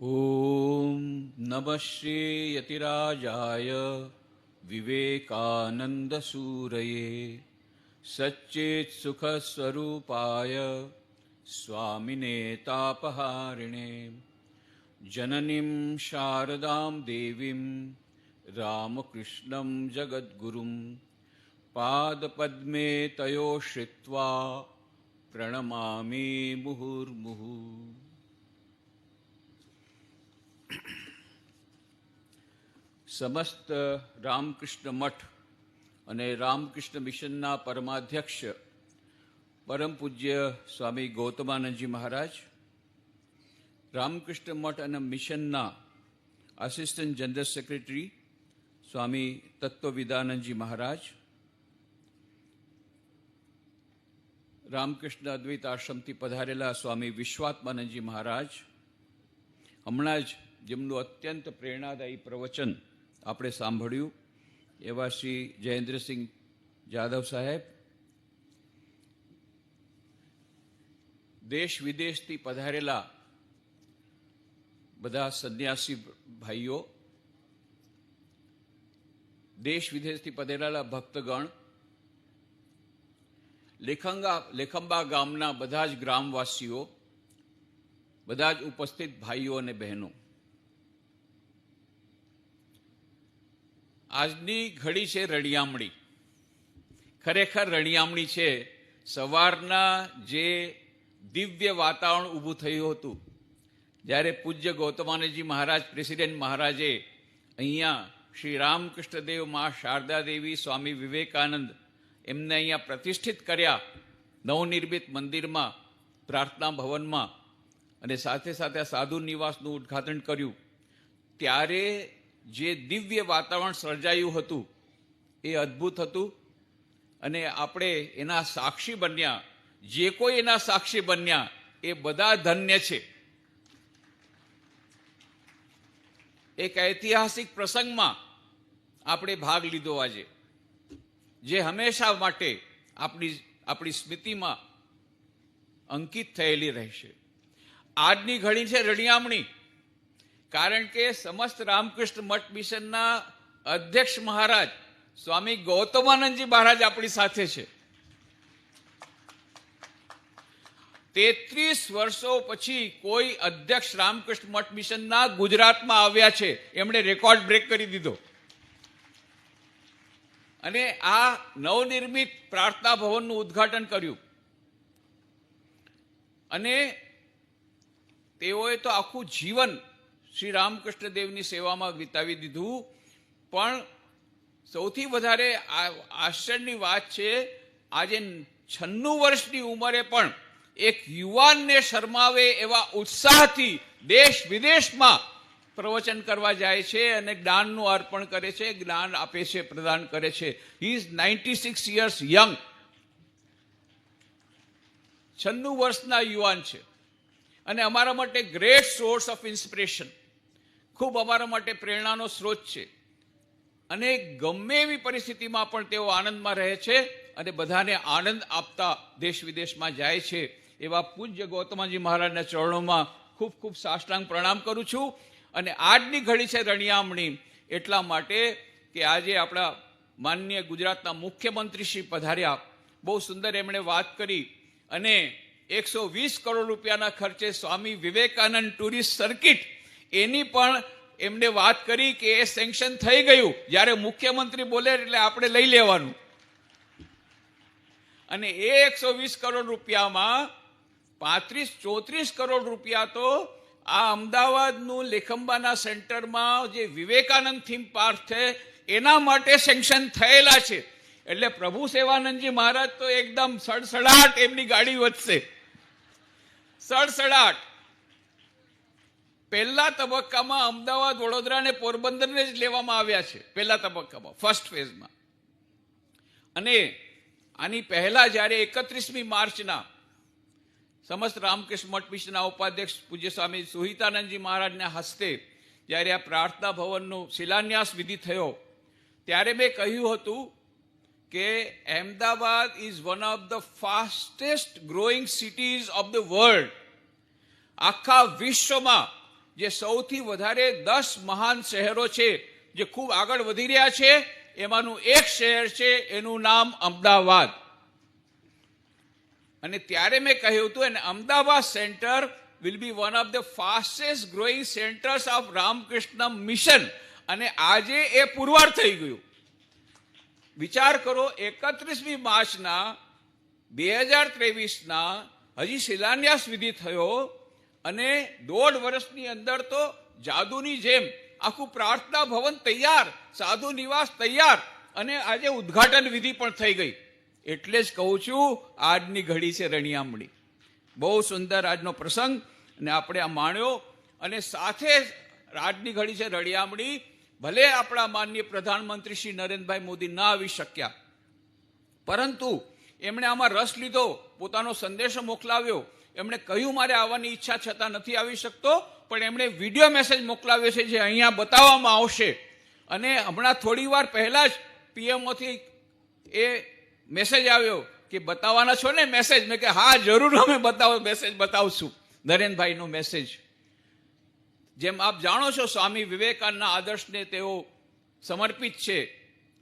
ॐ नमः श्रीयतिराजाय विवेकानन्दसूरये सच्चेत्सुखस्वरूपाय स्वामिने तापहारिणे जननीं शारदां देवीं रामकृष्णं जगद्गुरुं पादपद्मे तयो श्रित्वा प्रणमामि मुहुर्मुहुः સમસ્ત રામકૃષ્ણ મઠ અને રામકૃષ્ણ મિશનના પરમાધ્યક્ષ પરમ પૂજ્ય સ્વામી ગૌતમાનંદજી મહારાજ, રામકૃષ્ણ મઠ અને મિશનના assistant general secretary Swami Tattvavidanandaji Maharaj, Ramakrishna Advaita આશ્રમથી પધારેલા સ્વામી વિશ્વાત્માનંદજી મહારાજ, હમણાં જ જેમનું અત્યંત પ્રેરણાદાયી પ્રવચન આપણે સાંભળ્યું એવા શ્રી જયેન્દ્રસિંહ જાદવ સાહેબ. દેશ વિદેશથી પધારેલા બધા સંન્યાસી ભાઈઓ, દેશ વિદેશથી પધારેલા ભક્તગણ, લેખંગા, લેખંબા ગામના બધા જ ગ્રામવાસીઓ, બધા જ ઉપસ્થિત ભાઈઓ અને બહેનો. આજની ઘડી છે રળિયામણી. ખરેખર રળિયામણી છે, સવારના જે દિવ્ય વાતાવરણ ઊભું થયું હતું, જ્યારે પૂજ્ય ગૌતમાનજી મહારાજ, પ્રેસિડેન્ટ મહારાજે અહીંયા શ્રી રામકૃષ્ણદેવ મા શારદા દેવી સ્વામી વિવેકાનંદ એમને અહીંયા પ્રતિષ્ઠિત કર્યા નવનિર્મિત મંદિરમાં, પ્રાર્થના ભવનમાં અને સાથે સાથે સાધુ નિવાસનું ઉદ્ઘાટન કર્યું. ત્યારે જે દિવ્ય વાતાવરણ સર્જાયું હતું, એ અદ્ભુત હતું. અને આપણે એના સાક્ષી બન્યા, જે કોઈ એના સાક્ષી બન્યા, એ બધા ધન્ય છે. એક ઐતિહાસિક પ્રસંગમાં આપણે ભાગ લીધો આજે, જે હંમેશા માટે આપણી આપણી સ્મૃતિમાં અંકિત થયેલી રહેશે. આજની ઘડી છે રળિયામણી. કારણ કે સમસ્ત રામકૃષ્ણ મઠ મિશનના અધ્યક્ષ મહારાજ સ્વામી ગૌતમાનંદજી મહારાજ આપણી સાથે છે. તેત્રીસ વર્ષો પછી કોઈ અધ્યક્ષ રામકૃષ્ણ મઠ મિશનના ગુજરાતમાં આવ્યા છે. એમણે રેકોર્ડ બ્રેક કરી દીધો. અને આ નવનિર્મિત પ્રાર્થના ભવનનું ઉદ્ઘાટન કર્યું. અને તેઓએ તો આખું જીવન શ્રી રામકૃષ્ણ દેવની સેવામાં વિતાવી દીધું. પણ સૌથી વધારે આશ્ચર્યની વાત છે, આજે છન્નું વર્ષની ઉંમરે પણ એક યુવાનને શરમાવે એવા ઉત્સાહથી દેશ વિદેશમાં પ્રવચન કરવા જાય છે અને જ્ઞાનનું અર્પણ કરે છે, જ્ઞાન આપે છે, પ્રદાન કરે છે. He is ninety six years young છન્નું વર્ષના યુવાન છે. અને અમારા માટે ગ્રેટ સોર્સ ઓફ ઇન્સ્પિરેશન ખૂબ અમારા માટે પ્રેરણાનો સ્ત્રોત છે. અને ગમે એવી પરિસ્થિતિમાં પણ તેઓ આનંદમાં રહે છે અને બધાને આનંદ આપતા દેશ વિદેશમાં જાય છે, એવા પૂજ્ય ગૌતમજી મહારાજના ચરણોમાં ખૂબ ખૂબ સાષ્ટાંગ પ્રણામ કરું છું. અને આજની ઘડી છે રણિયામણી, એટલા માટે કે આજે આપણા માનનીય ગુજરાતના મુખ્યમંત્રી શ્રી પધાર્યા. બહુ સુંદર એમણે વાત કરી. અને એકસો વીસ કરોડ રૂપિયાના ખર્ચે સ્વામી વિવેકાનંદ ટુરિસ્ટ સર્કિટ એની પણ એમને વાત કરી કે એ સેન્કશન થઈ ગયું. જ્યારે મુખ્યમંત્રી બોલે એટલે આપણે લઈ લેવાનું. અને એ એકસો વીસ કરોડ રૂપિયામાં પાંત્રીસ, ચોત્રીસ કરોડ રૂપિયા તો આ અમદાવાદનું લેખંબાના સેન્ટરમાં જે વિવેકાનંદ થીમ પાર્ક છે, એના માટે સેન્કશન થયેલા છે. એટલે પ્રભુ સેવાનંદજી મહારાજ તો એકદમ સડસડાટ એમની ગાડી વધશે. સડસડાટ. પહેલા તબક્કામાં અમદાવાદ, વડોદરા અને પોરબંદરને જ લેવામાં આવ્યા છે. પહેલા તબક્કામાં ફર્સ્ટ ફેઝમાં અને આની પહેલા જ્યારે એકત્રીસમી માર્ચના સમસ્ત રામકૃષ્ણ મઠ મિશનના ઉપાધ્યક્ષ પૂજ્ય સ્વામી સુહિતાનંદજી મહારાજના હસ્તે જ્યારે આ પ્રાર્થના ભવનનો શિલાન્યાસ વિધિ થયો, ત્યારે મેં કહ્યું હતું કે Ahmedabad is one of the fastest growing cities of the world આખા વિશ્વમાં જે સૌથી વધારે દસ મહાન શહેરો છે, જે ખૂબ આગળ વધી રહ્યા છે, એમાંનું એક શહેર છે, એનું નામ અમદાવાદ. અને ત્યારે મેં કહ્યું હતું, અને Ahmedabad centre will be one of the fastest growing centres of Ramakrishna Mission અને આજે એ પુરવાર થઈ ગયું. વિચાર કરો, એકત્રીસમી માર્ચના, બે હજાર ત્રેવીસના હજી શિલાન્યાસ વિધિ થયો અને દોઢ વર્ષની અંદર તો જાદુની જેમ આખું પ્રાર્થના ભવન તૈયાર, સાધુ નિવાસ તૈયાર અને આજે ઉદ્ઘાટન વિધિ પણ થઈ ગઈ. એટલે જ કહું છું, આજની ઘડી છે રણિયામણી. બહુ સુંદર આજનો પ્રસંગ અને આપણે આ માણ્યો અને સાથે આજની ઘડી છે રળિયામણી ભલે આપણા માનનીય પ્રધાનમંત્રી શ્રી નરેન્દ્રભાઈ મોદી ના આવી શક્યા, પરંતુ એમણે આમાં રસ લીધો, પોતાનો સંદેશો મોકલાવ્યો એમણે કહ્યું, મારે આવવાની ઈચ્છા છતાં નથી આવી શકતો. પણ એમણે વીડિયો મેસેજ મોકલાવ્યો છે, જે અહીંયા બતાવવામાં આવશે. અને હમણાં થોડી વાર પહેલાં જ પીએમઓથી એ મેસેજ આવ્યો કે, બતાવવાના છો ને મેસેજ? મેં કે, હા, જરૂર અમે બતાવો, મેસેજ બતાવશું. નરેનભાઈનો મેસેજ. જેમ આપ જાણો છો, સ્વામી વિવેકાનંદના આદર્શને તેઓ સમર્પિત છે.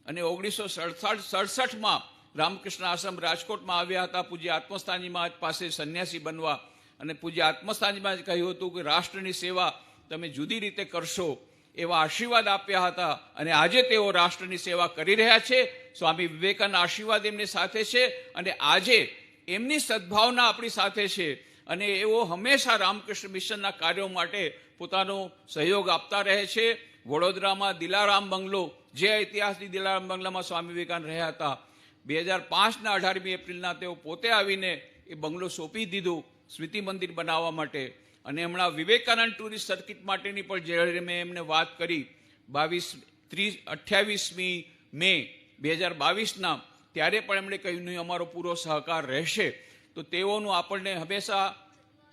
અને ઓગણીસો સડસઠ, સડસઠમાં રામકૃષ્ણ આશ્રમ રાજકોટમાં આવ્યા હતા. પૂજ્ય આત્મસ્થાનજી મહારાજ પાસે સંન્યાસી બનવા અને પૂજ્ય આત્મસ્થાનીમાં મહારાજ કહ્યું હતું કે રાષ્ટ્રની સેવા તમે જુદી રીતે કરશો એવા આશીર્વાદ આપ્યા હતા અને આજે તેઓ રાષ્ટ્રની સેવા કરી રહ્યા છે. સ્વામી વિવેકાનંદ આશીર્વાદ એમની સાથે છે અને આજે એમની સદભાવના આપણી સાથે છે અને એઓ હંમેશા રામકૃષ્ણ મિશનના કાર્યો માટે પોતાનો સહયોગ આપતા રહે છે. વડોદરામાં દિલારામ બંગલો, જે ઐતિહાસિક દિલારામ બંગલામાં સ્વામી વિવેકાનંદ રહ્યા હતા. બે હજાર પાંચના અઢારમી એપ્રિલના તેઓ પોતે આવીને એ બંગલો સોંપી દીધું સ્મૃતિ મંદિર બનાવવા માટે. અને હમણાં વિવેકાનંદ ટુરિસ્ટ સર્કિટ માટેની પણ જ્યારે મેં એમને વાત કરી, બાવીસ, ત્રીસ, અઠ્યાવીસમી મે બે હજાર બાવીસના, ત્યારે પણ એમણે કહ્યું, નહીં, અમારો પૂરો સહકાર રહેશે. તો તેઓનું આપણને હંમેશા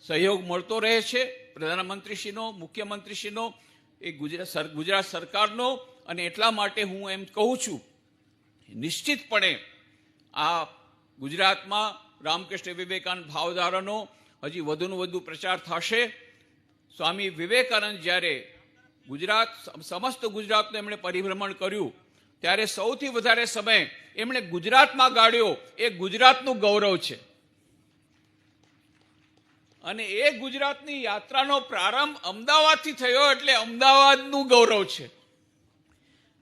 સહયોગ મળતો રહે છે, પ્રધાનમંત્રીશ્રીનો, મુખ્યમંત્રીશ્રીનો, એ ગુજરાત ગુજરાત સરકારનો. અને એટલા માટે હું એમ કહું છું, નિશ્ચિતપણે આ ગુજરાતમાં રામકૃષ્ણ વિવેકાનંદ ભાવધારાનો હજી વધુને વધુ પ્રચાર થશે. સ્વામી વિવેકાનંદ જ્યારે ગુજરાત, સમસ્ત ગુજરાતનું એમણે પરિભ્રમણ કર્યું, ત્યારે સૌથી વધારે સમય એમણે ગુજરાતમાં ગાળ્યો. એ ગુજરાતનું ગૌરવ છે. અને એ ગુજરાતની યાત્રાનો પ્રારંભ અમદાવાદથી થયો એટલે અમદાવાદનું ગૌરવ છે.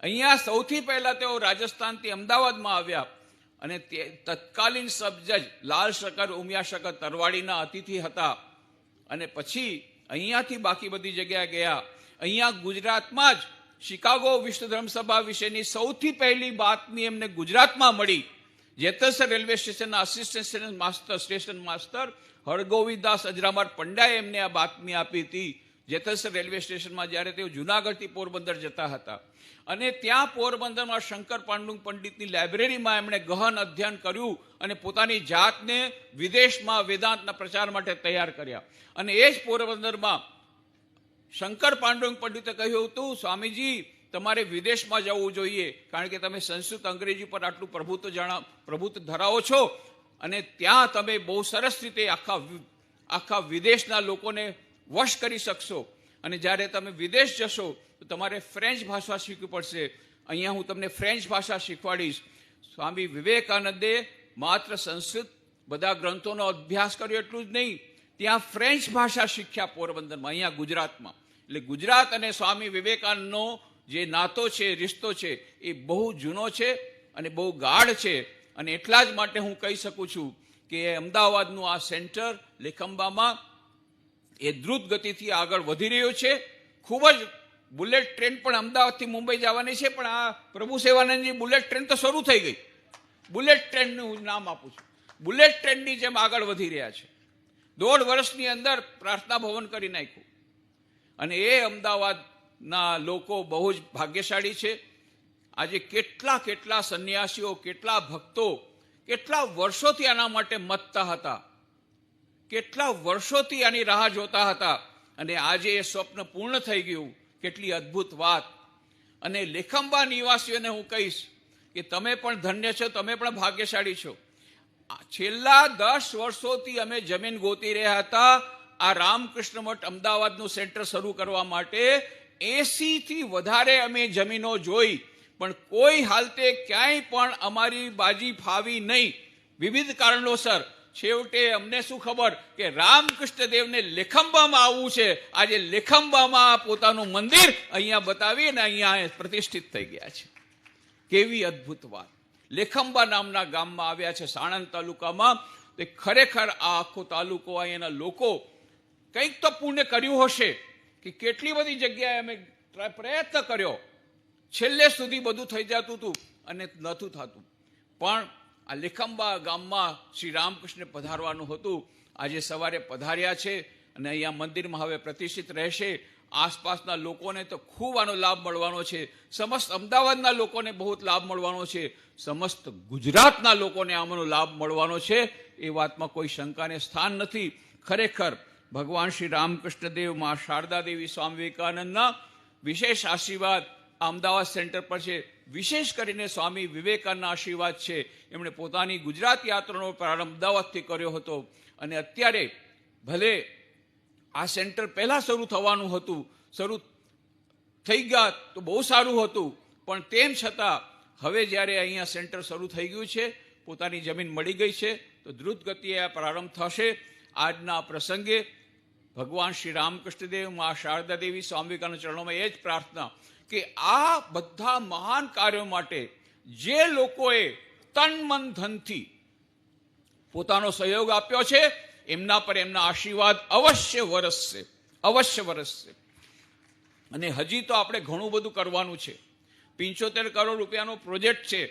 અહીંયા સૌથી પહેલા તેઓ રાજસ્થાનથી અમદાવાદમાં આવ્યા. અને તે તત્કાલીન સબ જજ લાલ શકર, ઉમિયા શકર તરવાડીના અતિથિ હતા. અને પછી અહીંયાથી બાકી બધી જગ્યાએ ગયા. અહીંયા ગુજરાતમાં જ શિકાગો વિશ્વ ધર્મસભા વિશેની સૌથી પહેલી બાતમી એમને ગુજરાતમાં મળી. જેતલસર રેલવે સ્ટેશનના assistant master station master Hargovindas Ajramar પંડ્યાએ એમને આ બાતમી આપી હતી. જેતલસર રેલવે સ્ટેશનમાં જ્યારે તેઓ જુનાગઢથી પોરબંદર જતા હતા. અને ત્યાં પોરબંદરમાં શંકર પાંડુંગ પંડિતની લાઇબ્રેરીમાં એમણે ગહન અધ્યયન કર્યું અને પોતાની જાતને વિદેશમાં વેદાંતના પ્રચાર માટે તૈયાર કર્યા. અને એ જ પોરબંદરમાં શંકર પાંડુંગ પંડિતે કહ્યું હતું, સ્વામીજી, તમારે વિદેશમાં જવું જોઈએ, કારણ કે તમે સંસ્કૃત અંગ્રેજી પર આટલું પ્રભુત્વ જાણા, પ્રભુત્વ ધરાવો છો. અને ત્યાં તમે બહુ સરસ રીતે આખા આખા વિદેશના લોકોને વશ કરી શકશો. અને જ્યારે તમે વિદેશ જશો, તો તમારે ફ્રેન્ચ ભાષા શીખવી પડશે. અહીંયા હું તમને ફ્રેન્ચ ભાષા શીખવાડીશ. સ્વામી વિવેકાનંદે માત્ર સંસ્કૃત બધા ગ્રંથોનો અભ્યાસ કર્યો એટલું જ નહીં, ત્યાં ફ્રેન્ચ ભાષા શીખ્યા પોરબંદરમાં, અહીંયા ગુજરાતમાં. એટલે ગુજરાત અને સ્વામી વિવેકાનંદનો જે નાતો છે, રિશ્તો છે, એ બહુ જૂનો છે અને બહુ ગાઢ છે. અને એટલા જ માટે હું કહી શકું છું કે અમદાવાદનું આ સેન્ટર, લેખંબામાં એ દ્રુત ગતિથી આગળ વધી રહ્યો છે. ખૂબ જ બુલેટ ટ્રેન પણ અમદાવાદથી મુંબઈ જવાની છે, પણ આ પ્રભુ સેવાનંદજી, બુલેટ ટ્રેન તો શરૂ થઈ ગઈ. બુલેટ ટ્રેનનું હું નામ આપું છું. બુલેટ ટ્રેનની જેમ આગળ વધી રહ્યા છે. દોઢ વર્ષની અંદર પ્રાર્થના ભવન કરી નાખ્યું. અને એ અમદાવાદના લોકો બહુ જ ભાગ્યશાળી છે. આજે કેટલા કેટલા સંન્યાસીઓ, કેટલા ભક્તો, કેટલા વર્ષોથી આના માટે મતતા હતા. કેટલા વર્ષોથી આની રાહ જોતા હતા અને આજે એ સ્વપ્ન પૂર્ણ થઈ ગયું. કેટલી અદ્ભુત વાત. અને લેખંબા નિવાસીઓને હું કહીશ કે તમે પણ ધન્ય છો, તમે પણ ભાગ્યશાળી છો. છેલ્લા દસ વર્ષોથી અમે જમીન ગોતી રહ્યા હતા. આ રામકૃષ્ણ મઠ અમદાવાદનું સેન્ટર શરૂ કરવા માટે એસીથી વધારે અમે જમીનો જોઈ. પણ કોઈ હાલતે ક્યાંય પણ અમારી બાજી ફાવી નહીં. વિવિધ કારણોસર છેવટે અમને શું ખબર કે રામકૃષ્ણ દેવને લેખંબામાં આવવું છે? આજે લેખંબામાં પોતાનું મંદિર અહીંયા બતાવી અને અહીંયા પ્રતિષ્ઠિત થઈ ગયા છે. કેવી અદ્ભુત વાત. લેખંબા નામના ગામમાં આવ્યા છે સાણંદ તાલુકામાં. તે ખરેખર આ આખો તાલુકો અહીંયાના લોકો કંઈક તો પુણ્ય કર્યું હશે કે કેટલી બધી જગ્યાએ અમે પ્રયત્ન કર્યો. છેલ્લે સુધી બધું થઈ જતું હતું અને નહોતું થતું. પણ આ લેખંબા ગામમાં શ્રી રામકૃષ્ણ પધારવાનું હતું. આજે સવારે પધાર્યા છે અને અહીંયા મંદિરમાં હવે પ્રતિષ્ઠિત રહેશે. આસપાસના લોકોને તો ખૂબ આનો લાભ મળવાનો છે. સમસ્ત અમદાવાદના લોકોને બહુ લાભ મળવાનો છે. સમસ્ત ગુજરાતના લોકોને આમાંનો લાભ મળવાનો છે. એ વાતમાં કોઈ શંકાને સ્થાન નથી. ખરેખર ભગવાન શ્રી રામકૃષ્ણ દેવમાં શારદા દેવી સ્વામી વિવેકાનંદના વિશેષ આશીર્વાદ અમદાવાદ સેન્ટર પર છે. વિશેષ કરીને સ્વામી વિવેકાનંદના આશીર્વાદ છે. એમણે પોતાની ગુજરાત યાત્રાનો પ્રારંભ અમદાવાદથી કર્યો હતો. અને અત્યારે ભલે આ સેન્ટર પહેલાં શરૂ થવાનું હતું, શરૂ થઈ ગયા તો બહુ સારું હતું. પણ તેમ છતાં હવે જ્યારે અહીંયા સેન્ટર શરૂ થઈ ગયું છે, પોતાની જમીન મળી ગઈ છે, તો દ્રુત ગતિએ આ પ્રારંભ થશે. આજના પ્રસંગે ભગવાન શ્રી રામકૃષ્ણદેવ, મા શારદા દેવી સ્વામી વિવેકાનંદ ચરણોમાં એ જ પ્રાર્થના કે આ બધા મહાન કાર્યો માટે જે લોકોએ તન, મન, ધનથી પોતાનો સહયોગ આપ્યો છે, એમના પર એમના આશીર્વાદ અવશ્ય વરસશે અવશ્ય વરસશે. અને હજી તો આપણે ઘણું બધું કરવાનું છે. પિંચોતેર કરોડ રૂપિયાનો પ્રોજેક્ટ છે.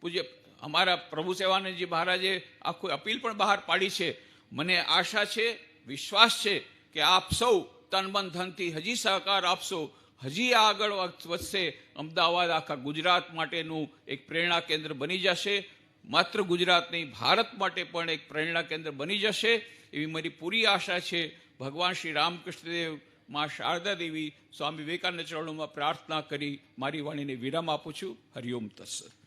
પૂજ્ય, અમારા પ્રભુ સેવાનંદજી મહારાજે આખું અપીલ પણ બહાર પાડી છે. મને આશા છે, વિશ્વાસ છે કે આપ સૌ તન, મન, ધનથી હજી સહકાર આપશો હજી આગળ વધશે. અમદાવાદ આખા ગુજરાત માટેનું એક પ્રેરણા કેન્દ્ર બની જશે. માત્ર ગુજરાત નહીં, ભારત માટે પણ એક પ્રેરણા કેન્દ્ર બની જશે. એવી મારી પૂરી આશા છે. ભગવાન શ્રી રામકૃષ્ણદેવ, માં શારદા દેવી સ્વામી વિવેકાનંદ ચરણોમાં પ્રાર્થના કરી મારી વાણીને વિરામ આપું છું. હરિઓમ તત્સત.